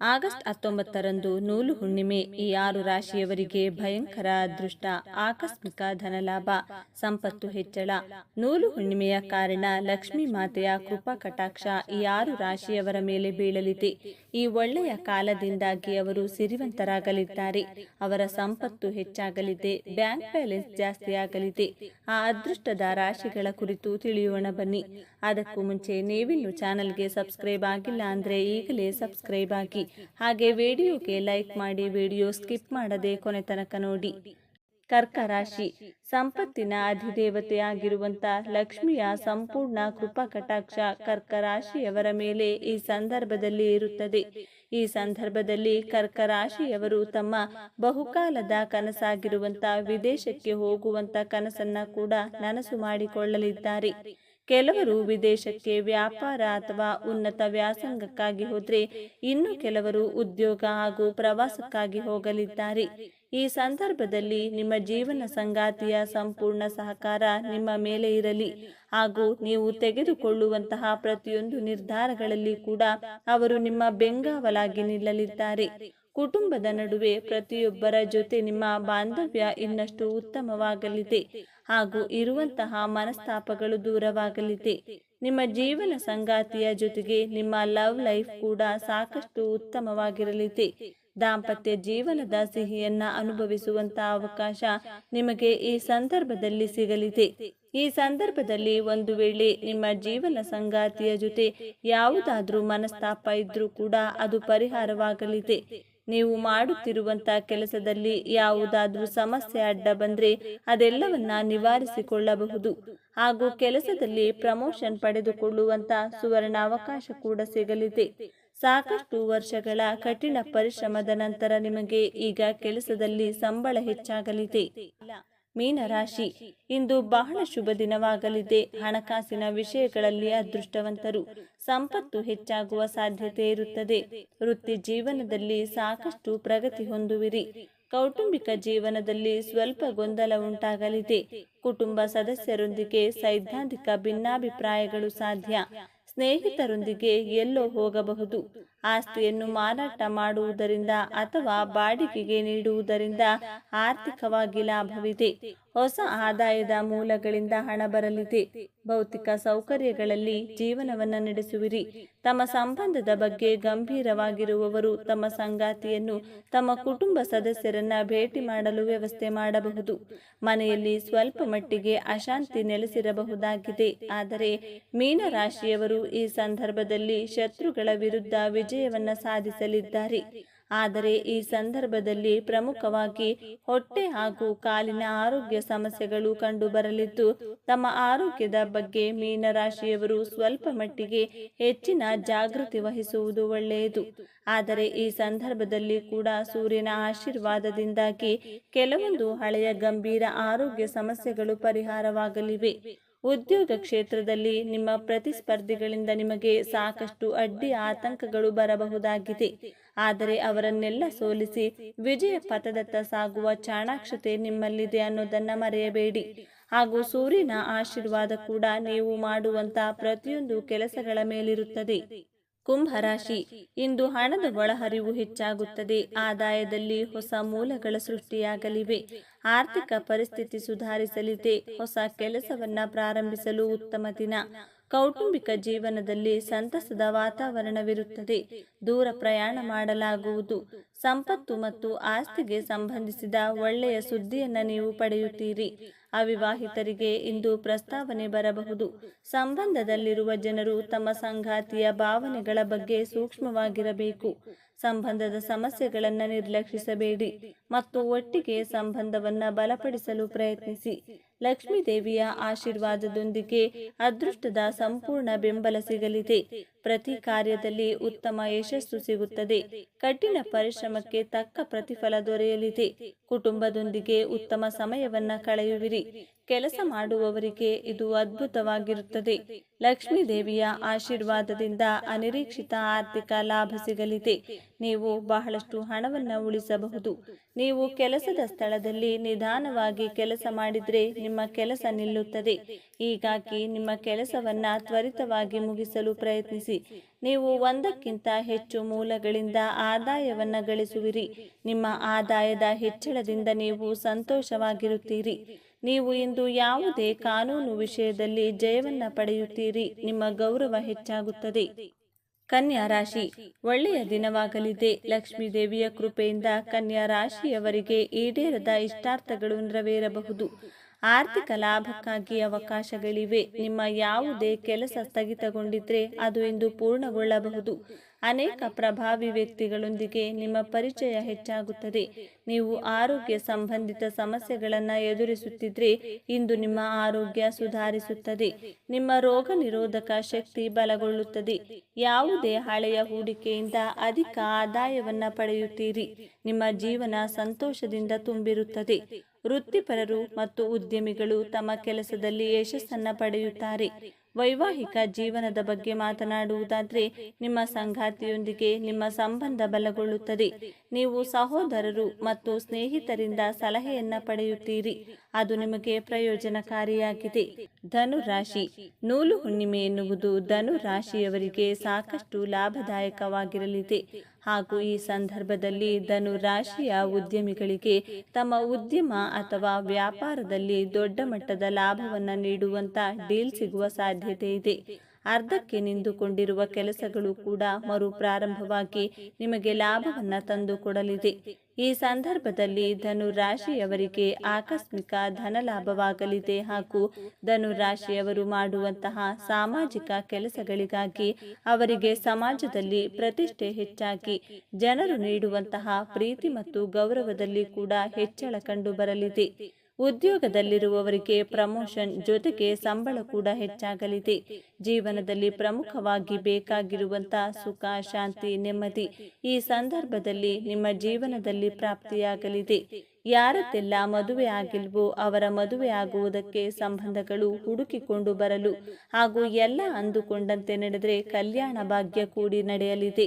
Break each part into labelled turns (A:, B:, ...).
A: August ಹತ್ತೊಂಬತ್ತರಂದು ನೂಲು ಹುಣ್ಣಿಮೆ. ಈ ಆರು ರಾಶಿಯವರಿಗೆ ಭಯಂಕರ ಅದೃಷ್ಟ, ಆಕಸ್ಮಿಕ ಧನಲಾಭ, ಸಂಪತ್ತು ಹೆಚ್ಚಳ. ನೂಲು ಹುಣ್ಣಿಮೆಯ ಕಾರಣ ಲಕ್ಷ್ಮೀ ಮಾತೆಯ ಕೃಪಾ ಕಟಾಕ್ಷ ಈ ಆರು ರಾಶಿಯವರ ಮೇಲೆ ಬೀಳಲಿದೆ. ಈ ಒಳ್ಳೆಯ ಕಾಲದಿಂದಾಗಿ ಅವರು ಸಿರಿವಂತರಾಗಲಿದ್ದಾರೆ. ಅವರ ಸಂಪತ್ತು ಹೆಚ್ಚಾಗಲಿದೆ, ಬ್ಯಾಂಕ್ ಬ್ಯಾಲೆನ್ಸ್ ಜಾಸ್ತಿಯಾಗಲಿದೆ ಆ ಅದೃಷ್ಟದ ರಾಶಿಗಳ ಕುರಿತು ತಿಳಿಯೋಣ ಬನ್ನಿ. ಅದಕ್ಕೂ ಮುಂಚೆ ನೀವಿನ್ನು ಚಾನಲ್ಗೆ ಸಬ್ಸ್ಕ್ರೈಬ್ ಆಗಿಲ್ಲ ಅಂದ್ರೆ ಈಗಲೇ ಸಬ್ಸ್ಕ್ರೈಬ್ ಆಗಿ. ಹಾಗೆ ವಿಡಿಯೋಗೆ ಲೈಕ್ ಮಾಡಿ ವಿಡಿಯೋ ಸ್ಕಿಪ್ ಮಾಡದೆ ಕೊನೆ ತನಕ ನೋಡಿ. ಕರ್ಕ ರಾಶಿ ಸಂಪತ್ತಿನ ಅಧಿದೇವತೆಯಾಗಿರುವಂಥ ಲಕ್ಷ್ಮಿಯ ಸಂಪೂರ್ಣ ಕೃಪಾ ಕಟಾಕ್ಷ ಕರ್ಕ ರಾಶಿಯವರ ಮೇಲೆ ಈ ಸಂದರ್ಭದಲ್ಲಿ ಇರುತ್ತದೆ. ಈ ಸಂದರ್ಭದಲ್ಲಿ ಕರ್ಕ ರಾಶಿಯವರು ತಮ್ಮ ಬಹುಕಾಲದ ಕನಸಾಗಿರುವಂಥ ವಿದೇಶಕ್ಕೆ ಹೋಗುವಂತ ಕನಸನ್ನ ಕೂಡ ನನಸು ಮಾಡಿಕೊಳ್ಳಲಿದ್ದಾರೆ. ಕೆಲವರು ವಿದೇಶಕ್ಕೆ ವ್ಯಾಪಾರ ಅಥವಾ ಉನ್ನತ ವ್ಯಾಸಂಗಕ್ಕಾಗಿ ಹೋದ್ರೆ ಇನ್ನು ಕೆಲವರು ಉದ್ಯೋಗ ಹಾಗೂ ಪ್ರವಾಸಕ್ಕಾಗಿ ಹೋಗಲಿದ್ದಾರೆ. ಈ ಸಂದರ್ಭದಲ್ಲಿ ನಿಮ್ಮ ಜೀವನ ಸಂಗಾತಿಯ ಸಂಪೂರ್ಣ ಸಹಕಾರ ನಿಮ್ಮ ಮೇಲೆ ಇರಲಿ. ಹಾಗೂ ನೀವು ತೆಗೆದುಕೊಳ್ಳುವಂತಹ ಪ್ರತಿಯೊಂದು ನಿರ್ಧಾರಗಳಲ್ಲಿ ಕೂಡ ಅವರು ನಿಮ್ಮ ಬೆಂಗಾವಲಾಗಿ ನಿಲ್ಲಲಿದ್ದಾರೆ. ಕುಟುಂಬದ ನಡುವೆ ಪ್ರತಿಯೊಬ್ಬರ ಜೊತೆ ನಿಮ್ಮ ಬಾಂಧವ್ಯ ಇನ್ನಷ್ಟು ಉತ್ತಮವಾಗಲಿದೆ ಹಾಗೂ ಇರುವಂತಹ ಮನಸ್ತಾಪಗಳು ದೂರವಾಗಲಿದೆ. ನಿಮ್ಮ ಜೀವನ ಸಂಗಾತಿಯ ಜೊತೆಗೆ ನಿಮ್ಮ ಲವ್ ಲೈಫ್ ಕೂಡ ಸಾಕಷ್ಟು ಉತ್ತಮವಾಗಿರಲಿದೆ. ದಾಂಪತ್ಯ ಜೀವನದ ಸಿಹಿಯನ್ನ ಅನುಭವಿಸುವಂತಹ ಅವಕಾಶ ನಿಮಗೆ ಈ ಸಂದರ್ಭದಲ್ಲಿ ಸಿಗಲಿದೆ. ಈ ಸಂದರ್ಭದಲ್ಲಿ ಒಂದು ವೇಳೆ ನಿಮ್ಮ ಜೀವನ ಸಂಗಾತಿಯ ಜೊತೆ ಯಾವುದಾದ್ರೂ ಮನಸ್ತಾಪ ಇದ್ರೂ ಕೂಡ ಅದು ಪರಿಹಾರವಾಗಲಿದೆ. ನೀವು ಮಾಡುತ್ತಿರುವಂತ ಕೆಲಸದಲ್ಲಿ ಯಾವುದಾದ್ರೂ ಸಮಸ್ಯೆ ಅಡ್ಡ ಬಂದ್ರೆ ಅದೆಲ್ಲವನ್ನ ನಿವಾರಿಸಿಕೊಳ್ಳಬಹುದು. ಹಾಗೂ ಕೆಲಸದಲ್ಲಿ ಪ್ರಮೋಷನ್ ಪಡೆದುಕೊಳ್ಳುವಂತ ಸುವರ್ಣ ಅವಕಾಶ ಕೂಡ ಸಿಗಲಿದೆ. ಸಾಕಷ್ಟು ವರ್ಷಗಳ ಕಠಿಣ ಪರಿಶ್ರಮದ ನಂತರ ನಿಮಗೆ ಈಗ ಕೆಲಸದಲ್ಲಿ ಸಂಬಳ ಹೆಚ್ಚಾಗಲಿದೆ. ಮೀನರಾಶಿ ಇಂದು ಬಹಳ ಶುಭ ದಿನವಾಗಲಿದೆ. ಹಣಕಾಸಿನ ವಿಷಯಗಳಲ್ಲಿ ಅದೃಷ್ಟವಂತರು. ಸಂಪತ್ತು ಹೆಚ್ಚಾಗುವ ಸಾಧ್ಯತೆ ಇರುತ್ತದೆ. ವೃತ್ತಿ ಜೀವನದಲ್ಲಿ ಸಾಕಷ್ಟು ಪ್ರಗತಿ ಹೊಂದುವಿರಿ. ಕೌಟುಂಬಿಕ ಜೀವನದಲ್ಲಿ ಸ್ವಲ್ಪ ಗೊಂದಲ ಉಂಟಾಗಲಿದೆ. ಕುಟುಂಬ ಸದಸ್ಯರೊಂದಿಗೆ ಸೈದ್ಧಾಂತಿಕ ಭಿನ್ನಾಭಿಪ್ರಾಯಗಳು ಸಾಧ್ಯ. ಸ್ನೇಹಿತರೊಂದಿಗೆ ಎಲ್ಲೋ ಹೋಗಬಹುದು. ಆಸ್ತಿಯನ್ನು ಮಾರಾಟ ಮಾಡುವುದರಿಂದ ಅಥವಾ ಬಾಡಿಗೆಗೆ ನೀಡುವುದರಿಂದ ಆರ್ಥಿಕವಾಗಿ ಲಾಭವಿದೆ. ಹೊಸ ಆದಾಯದ ಮೂಲಗಳಿಂದ ಹಣ ಬರಲಿದೆ. ಭೌತಿಕ ಸೌಕರ್ಯಗಳಲ್ಲಿ ಜೀವನವನ್ನು ನಡೆಸುವಿರಿ. ತಮ್ಮ ಸಂಬಂಧದ ಬಗ್ಗೆ ಗಂಭೀರವಾಗಿರುವವರು ತಮ್ಮ ಸಂಗಾತಿಯನ್ನು ತಮ್ಮ ಕುಟುಂಬ ಸದಸ್ಯರನ್ನ ಭೇಟಿ ಮಾಡಲು ವ್ಯವಸ್ಥೆ ಮಾಡಬಹುದು. ಮನೆಯಲ್ಲಿ ಸ್ವಲ್ಪ ಮಟ್ಟಿಗೆ ಅಶಾಂತಿ ನೆಲೆಸಿರಬಹುದಾಗಿದೆ. ಆದರೆ ಮೀನರಾಶಿಯವರು ಈ ಸಂದರ್ಭದಲ್ಲಿ ಶತ್ರುಗಳ ವಿರುದ್ಧ ವಿಜಯವನ್ನ ಸಾಧಿಸಲಿದ್ದಾರೆ. ಆದರೆ ಈ ಸಂದರ್ಭದಲ್ಲಿ ಪ್ರಮುಖವಾಗಿ ಹೊಟ್ಟೆ ಹಾಗೂ ಕಾಲಿನ ಆರೋಗ್ಯ ಸಮಸ್ಯೆಗಳು ಕಂಡುಬರಲಿದ್ದು, ತಮ್ಮ ಆರೋಗ್ಯದ ಬಗ್ಗೆ ಮೀನರಾಶಿಯವರು ಸ್ವಲ್ಪ ಮಟ್ಟಿಗೆ ಹೆಚ್ಚಿನ ಜಾಗೃತಿ ವಹಿಸುವುದು ಒಳ್ಳೆಯದು. ಆದರೆ ಈ ಸಂದರ್ಭದಲ್ಲಿ ಕೂಡ ಸೂರ್ಯನ ಆಶೀರ್ವಾದದಿಂದಾಗಿ ಕೆಲವೊಂದು ಹಳೆಯ ಗಂಭೀರ ಆರೋಗ್ಯ ಸಮಸ್ಯೆಗಳು ಪರಿಹಾರವಾಗಲಿವೆ. ಉದ್ಯೋಗ ಕ್ಷೇತ್ರದಲ್ಲಿ ನಿಮ್ಮ ಪ್ರತಿಸ್ಪರ್ಧಿಗಳಿಂದ ನಿಮಗೆ ಸಾಕಷ್ಟು ಅಡ್ಡಿ ಆತಂಕಗಳು ಬರಬಹುದಾಗಿದೆ. ಆದರೆ ಅವರನ್ನೆಲ್ಲ ಸೋಲಿಸಿ ವಿಜಯ ಪಥದತ್ತ ಸಾಗುವ ಚಾಣಾಕ್ಷತೆ ನಿಮ್ಮಲ್ಲಿದೆ ಅನ್ನೋದನ್ನ ಮರೆಯಬೇಡಿ. ಹಾಗೂ ಸೂರ್ಯನ ಆಶೀರ್ವಾದ ಕೂಡ ನೀವು ಮಾಡುವಂತ ಪ್ರತಿಯೊಂದು ಕೆಲಸಗಳ ಮೇಲಿರುತ್ತದೆ. ಕುಂಭರಾಶಿ ಇಂದು ಹಣದ ಒಳಹರಿವು ಹೆಚ್ಚಾಗುತ್ತದೆ. ಆದಾಯದಲ್ಲಿ ಹೊಸ ಮೂಲಗಳ ಸೃಷ್ಟಿಯಾಗಲಿವೆ. ಆರ್ಥಿಕ ಪರಿಸ್ಥಿತಿ ಸುಧಾರಿಸಲಿದೆ. ಹೊಸ ಕೆಲಸವನ್ನ ಪ್ರಾರಂಭಿಸಲು ಉತ್ತಮ ದಿನ. ಕೌಟುಂಬಿಕ ಜೀವನದಲ್ಲಿ ಸಂತಸದ ವಾತಾವರಣವಿರುತ್ತದೆ. ದೂರ ಪ್ರಯಾಣ ಮಾಡಲಾಗುವುದು. ಸಂಪತ್ತು ಮತ್ತು ಆಸ್ತಿಗೆ ಸಂಬಂಧಿಸಿದ ಒಳ್ಳೆಯ ಸುದ್ದಿಯನ್ನು ನೀವು ಪಡೆಯುತ್ತೀರಿ. ಅವಿವಾಹಿತರಿಗೆ ಇಂದು ಪ್ರಸ್ತಾವನೆ ಬರಬಹುದು. ಸಂಬಂಧದಲ್ಲಿರುವ ಜನರು ತಮ್ಮ ಸಂಗಾತಿಯ ಭಾವನೆಗಳ ಬಗ್ಗೆ ಸೂಕ್ಷ್ಮವಾಗಿರಬೇಕು. ಸಂಬಂಧದ ಸಮಸ್ಯೆಗಳನ್ನು ನಿರ್ಲಕ್ಷಿಸಬೇಡಿ ಮತ್ತು ಒಟ್ಟಿಗೆ ಸಂಬಂಧವನ್ನು ಬಲಪಡಿಸಲು ಪ್ರಯತ್ನಿಸಿ. ಲಕ್ಷ್ಮೀ ದೇವಿಯ ಆಶೀರ್ವಾದದೊಂದಿಗೆ ಅದೃಷ್ಟದ ಸಂಪೂರ್ಣ ಬೆಂಬಲ ಸಿಗಲಿದೆ. ಪ್ರತಿ ಕಾರ್ಯದಲ್ಲಿ ಉತ್ತಮ ಯಶಸ್ಸು ಸಿಗುತ್ತದೆ. ಕಠಿಣ ಪರಿಶ್ರಮಕ್ಕೆ ತಕ್ಕ ಪ್ರತಿಫಲ ದೊರೆಯಲಿದೆ. ಕುಟುಂಬದೊಂದಿಗೆ ಉತ್ತಮ ಸಮಯವನ್ನ ಕಳೆಯುವಿರಿ. ಕೆಲಸ ಮಾಡುವವರಿಗೆ ಇದು ಅದ್ಭುತವಾಗಿರುತ್ತದೆ. ಲಕ್ಷ್ಮೀ ದೇವಿಯ ಆಶೀರ್ವಾದದಿಂದ ಅನಿರೀಕ್ಷಿತ ಆರ್ಥಿಕ ಲಾಭ ಸಿಗಲಿದೆ. ನೀವು ಬಹಳಷ್ಟು ಹಣವನ್ನು ಉಳಿಸಬಹುದು. ನೀವು ಕೆಲಸದ ಸ್ಥಳದಲ್ಲಿ ನಿಧಾನವಾಗಿ ಕೆಲಸ ಮಾಡಿದ್ರೆ ನಿಮ್ಮ ಕೆಲಸ ನಿಲ್ಲುತ್ತದೆ. ಹೀಗಾಗಿ ನಿಮ್ಮ ಕೆಲಸವನ್ನ ತ್ವರಿತವಾಗಿ ಮುಗಿಸಲು ಪ್ರಯತ್ನಿಸಿ. ನೀವು ಒಂದಕ್ಕಿಂತ ಹೆಚ್ಚು ಮೂಲಗಳಿಂದ ಆದಾಯವನ್ನು ಗಳಿಸುವಿರಿ. ನಿಮ್ಮ ಆದಾಯದ ಹೆಚ್ಚಳದಿಂದ ನೀವು ಸಂತೋಷವಾಗಿರುತ್ತೀರಿ. ನೀವು ಇಂದು ಯಾವುದೇ ಕಾನೂನು ವಿಷಯದಲ್ಲಿ ಜಯವನ್ನು ಪಡೆಯುತ್ತೀರಿ. ನಿಮ್ಮ ಗೌರವ ಹೆಚ್ಚಾಗುತ್ತದೆ. ಕನ್ಯಾ ರಾಶಿ, ಒಳ್ಳೆಯ ದಿನವಾಗಲಿದೆ. ಲಕ್ಷ್ಮೀ ದೇವಿಯ ಕೃಪೆಯಿಂದ ಕನ್ಯಾ ರಾಶಿಯವರಿಗೆ ಈಡೇರದ ಇಷ್ಟಾರ್ಥಗಳು ನೆರವೇರಬಹುದು. ಆರ್ಥಿಕ ಲಾಭಕ್ಕಾಗಿ ಅವಕಾಶಗಳಿವೆ. ನಿಮ್ಮ ಯಾವುದೇ ಕೆಲಸ ಸ್ಥಗಿತಗೊಂಡಿದ್ರೆ ಅದು ಇಂದು ಪೂರ್ಣಗೊಳ್ಳಬಹುದು. ಅನೇಕ ಪ್ರಭಾವಿ ವ್ಯಕ್ತಿಗಳೊಂದಿಗೆ ನಿಮ್ಮ ಪರಿಚಯ ಹೆಚ್ಚಾಗುತ್ತದೆ. ನೀವು ಆರೋಗ್ಯ ಸಂಬಂಧಿತ ಸಮಸ್ಯೆಗಳನ್ನು ಎದುರಿಸುತ್ತಿದ್ರೆ ಇಂದು ನಿಮ್ಮ ಆರೋಗ್ಯ ಸುಧಾರಿಸುತ್ತದೆ. ನಿಮ್ಮ ರೋಗ ನಿರೋಧಕ ಶಕ್ತಿ ಬಲಗೊಳ್ಳುತ್ತದೆ. ಯಾವುದೇ ಹಳೆಯ ಹೂಡಿಕೆಯಿಂದ ಅಧಿಕ ಆದಾಯವನ್ನು ಪಡೆಯುತ್ತೀರಿ. ನಿಮ್ಮ ಜೀವನ ಸಂತೋಷದಿಂದ ತುಂಬಿರುತ್ತದೆ. ವೃತ್ತಿಪರರು ಮತ್ತು ಉದ್ಯಮಿಗಳು ತಮ್ಮ ಕೆಲಸದಲ್ಲಿ ಯಶಸ್ಸನ್ನು ಪಡೆಯುತ್ತಾರೆ. ವೈವಾಹಿಕ ಜೀವನದ ಬಗ್ಗೆ ಮಾತನಾಡುವುದಾದರೆ, ನಿಮ್ಮ ಸಂಗಾತಿಯೊಂದಿಗೆ ನಿಮ್ಮ ಸಂಬಂಧ ಬಲಗೊಳ್ಳುತ್ತದೆ. ನೀವು ಸಹೋದರರು ಮತ್ತು ಸ್ನೇಹಿತರಿಂದ ಸಲಹೆಯನ್ನು ಪಡೆಯುತ್ತೀರಿ. ಅದು ನಿಮಗೆ ಪ್ರಯೋಜನಕಾರಿಯಾಗಿದೆ. ಧನು ರಾಶಿ ನೂಲು ಹುಣ್ಣಿಮೆ ಎನ್ನುವುದು ಧನು ರಾಶಿಯವರಿಗೆ ಸಾಕಷ್ಟು ಲಾಭದಾಯಕವಾಗಿರಲಿದೆ. ಹಾಗೂ ಈ ಸಂದರ್ಭದಲ್ಲಿ ಧನು ರಾಶಿಯ ಉದ್ಯಮಿಗಳಿಗೆ ತಮ್ಮ ಉದ್ಯಮ ಅಥವಾ ವ್ಯಾಪಾರದಲ್ಲಿ ದೊಡ್ಡ ಮಟ್ಟದ ಲಾಭವನ್ನು ನೀಡುವಂತ ಡೀಲ್ ಸಿಗುವ ಸಾಧ್ಯತೆ ಇದೆ. ಅರ್ಧಕ್ಕೆ ನಿಂತುಕೊಂಡಿರುವ ಕೆಲಸಗಳು ಕೂಡ ಮರು ಪ್ರಾರಂಭವಾಗಿ ನಿಮಗೆ ಲಾಭವನ್ನು ತಂದು ಕೊಡಲಿದೆ ಈ ಸಂದರ್ಭದಲ್ಲಿ ಧನು ರಾಶಿಯವರಿಗೆ ಆಕಸ್ಮಿಕ ಧನ ಲಾಭವಾಗಲಿದೆ ಹಾಗೂ ಧನು ರಾಶಿಯವರು ಮಾಡುವಂತಹ ಸಾಮಾಜಿಕ ಕೆಲಸಗಳಿಗಾಗಿ ಅವರಿಗೆ ಸಮಾಜದಲ್ಲಿ ಪ್ರತಿಷ್ಠೆ ಹೆಚ್ಚಾಗಿ ಜನರು ನೀಡುವಂತಹ ಪ್ರೀತಿ ಮತ್ತು ಗೌರವದಲ್ಲಿ ಕೂಡ ಹೆಚ್ಚಳ ಕಂಡು ಬರಲಿದೆ ಉದ್ಯೋಗದಲ್ಲಿರುವವರಿಗೆ ಪ್ರಮೋಷನ್ ಜೊತೆಗೆ ಸಂಬಳ ಕೂಡ ಹೆಚ್ಚಾಗಲಿದೆ. ಜೀವನದಲ್ಲಿ ಪ್ರಮುಖವಾಗಿ ಬೇಕಾಗಿರುವಂತಹ ಸುಖ, ಶಾಂತಿ, ನೆಮ್ಮದಿ ಈ ಸಂದರ್ಭದಲ್ಲಿ ನಿಮ್ಮ ಜೀವನದಲ್ಲಿ ಪ್ರಾಪ್ತಿಯಾಗಲಿದೆ. ಯಾರದ್ದೆಲ್ಲ ಮದುವೆ ಆಗಿಲ್ವೋ ಅವರ ಮದುವೆ ಆಗುವುದಕ್ಕೆ ಸಂಬಂಧಗಳು ಹುಡುಕಿಕೊಂಡು ಬರಲು ಹಾಗೂ ಎಲ್ಲ ಅಂದುಕೊಂಡಂತೆ ನಡೆದರೆ ಕಲ್ಯಾಣ ಭಾಗ್ಯ ಕೂಡಿ ನಡೆಯಲಿದೆ.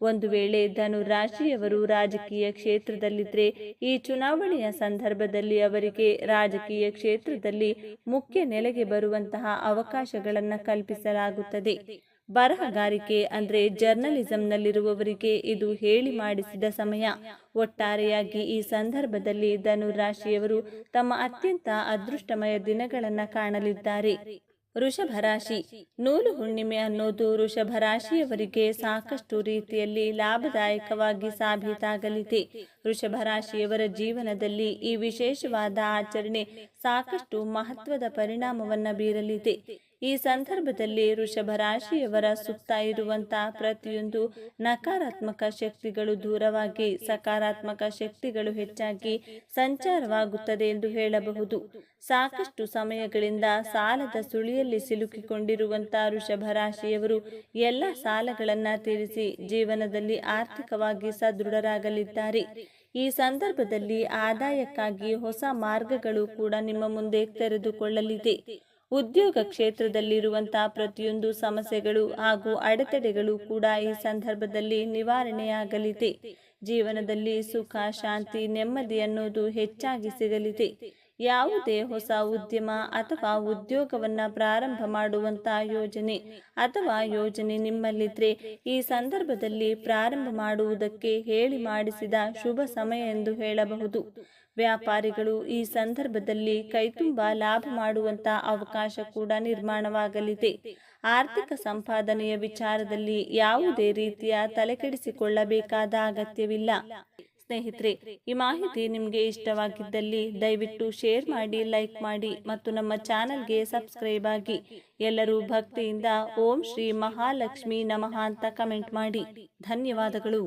A: ಒಂದು ವೇಳೆ ಧನು ರಾಶಿಯವರು ರಾಜಕೀಯ ಕ್ಷೇತ್ರದಲ್ಲಿದ್ದರೆ ಈ ಚುನಾವಣೆಯ ಸಂದರ್ಭದಲ್ಲಿ ಅವರಿಗೆ ರಾಜಕೀಯ ಕ್ಷೇತ್ರದಲ್ಲಿ ಮುಖ್ಯ ನೆಲೆಗೆ ಬರುವಂತಹ ಅವಕಾಶಗಳನ್ನು ಕಲ್ಪಿಸಲಾಗುತ್ತದೆ. ಬರಹಗಾರಿಕೆ ಅಂದರೆ ಜರ್ನಲಿಸಂನಲ್ಲಿರುವವರಿಗೆ ಇದು ಹೇಳಿ ಮಾಡಿಸಿದ ಸಮಯ. ಒಟ್ಟಾರೆಯಾಗಿ ಈ ಸಂದರ್ಭದಲ್ಲಿ ಧನು ರಾಶಿಯವರು ತಮ್ಮ ಅತ್ಯಂತ ಅದೃಷ್ಟಮಯ ದಿನಗಳನ್ನು ಕಾಣಲಿದ್ದಾರೆ. ರಾಶಿ ನೂಲು ಹುಣ್ಣಿಮೆ ಅನ್ನೋದು ರಾಶಿಯವರಿಗೆ ಸಾಕಷ್ಟು ರೀತಿಯಲ್ಲಿ ಲಾಭದಾಯಕವಾಗಿ ಸಾಬೀತಾಗಲಿದೆ. ರಾಶಿಯವರ ಜೀವನದಲ್ಲಿ ಈ ವಿಶೇಷವಾದ ಆಚರಣೆ ಸಾಕಷ್ಟು ಮಹತ್ವದ ಪರಿಣಾಮವನ್ನು ಬೀರಲಿದೆ. ಈ ಸಂದರ್ಭದಲ್ಲಿ ರಾಶಿಯವರ ಸುತ್ತ ಇರುವಂತಹ ಪ್ರತಿಯೊಂದು ನಕಾರಾತ್ಮಕ ಶಕ್ತಿಗಳು ದೂರವಾಗಿ, ಸಕಾರಾತ್ಮಕ ಶಕ್ತಿಗಳು ಹೆಚ್ಚಾಗಿ ಸಂಚಾರವಾಗುತ್ತದೆ ಎಂದು ಹೇಳಬಹುದು. ಸಾಕಷ್ಟು ಸಮಯಗಳಿಂದ ಸಾಲದ ಸುಳಿಯಲ್ಲಿ ಸಿಲುಕಿಕೊಂಡಿರುವಂತಹ ರಾಶಿಯವರು ಎಲ್ಲ ಸಾಲಗಳನ್ನ ತೀರಿಸಿ ಜೀವನದಲ್ಲಿ ಆರ್ಥಿಕವಾಗಿ ಸದೃಢರಾಗಲಿದ್ದಾರೆ. ಈ ಸಂದರ್ಭದಲ್ಲಿ ಆದಾಯಕ್ಕಾಗಿ ಹೊಸ ಮಾರ್ಗಗಳು ಕೂಡ ನಿಮ್ಮ ಮುಂದೆ ತೆರೆದುಕೊಳ್ಳಲಿದೆ. ಉದ್ಯೋಗ ಕ್ಷೇತ್ರದಲ್ಲಿರುವಂತಹ ಪ್ರತಿಯೊಂದು ಸಮಸ್ಯೆಗಳು ಹಾಗೂ ಅಡೆತಡೆಗಳು ಕೂಡ ಈ ಸಂದರ್ಭದಲ್ಲಿ ನಿವಾರಣೆಯಾಗಲಿದೆ. ಜೀವನದಲ್ಲಿ ಸುಖ, ಶಾಂತಿ, ನೆಮ್ಮದಿ ಅನ್ನೋದು ಹೆಚ್ಚಾಗಿ ಸಿಗಲಿದೆ. ಯಾವುದೇ ಹೊಸ ಉದ್ಯಮ ಅಥವಾ ಉದ್ಯೋಗವನ್ನ ಪ್ರಾರಂಭ ಮಾಡುವಂತಹ ಯೋಜನೆ ಅಥವಾ ಯೋಜನೆ ನಿಮ್ಮಲ್ಲಿದ್ರೆ ಈ ಸಂದರ್ಭದಲ್ಲಿ ಪ್ರಾರಂಭ ಮಾಡುವುದಕ್ಕೆ ಹೇಳಿ ಮಾಡಿಸಿದ ಶುಭ ಸಮಯ ಎಂದು ಹೇಳಬಹುದು. ವ್ಯಾಪಾರಿಗಳು ಈ ಸಂದರ್ಭದಲ್ಲಿ ಕೈತುಂಬ ಲಾಭ ಮಾಡುವಂತ ಅವಕಾಶ ಕೂಡ ನಿರ್ಮಾಣವಾಗಲಿದೆ. ಆರ್ಥಿಕ ಸಂಪಾದನೆಯ ವಿಚಾರದಲ್ಲಿ ಯಾವುದೇ ರೀತಿಯ ತಲೆಕೆಡಿಸಿಕೊಳ್ಳಬೇಕಾದ ಅಗತ್ಯವಿಲ್ಲ. ಸ್ನೇಹಿತರೆ, ಈ ಮಾಹಿತಿ ನಿಮಗೆ ಇಷ್ಟವಾಗಿದ್ದಲ್ಲಿ ದಯವಿಟ್ಟು ಶೇರ್ ಮಾಡಿ, ಲೈಕ್ ಮಾಡಿ ಮತ್ತು ನಮ್ಮ ಚಾನಲ್ಗೆ ಸಬ್ಸ್ಕ್ರೈಬ್ ಆಗಿ. ಎಲ್ಲರೂ ಭಕ್ತಿಯಿಂದ ಓಂ ಶ್ರೀ ಮಹಾಲಕ್ಷ್ಮಿ ನಮಃ ಅಂತ ಕಮೆಂಟ್ ಮಾಡಿ. ಧನ್ಯವಾದಗಳು.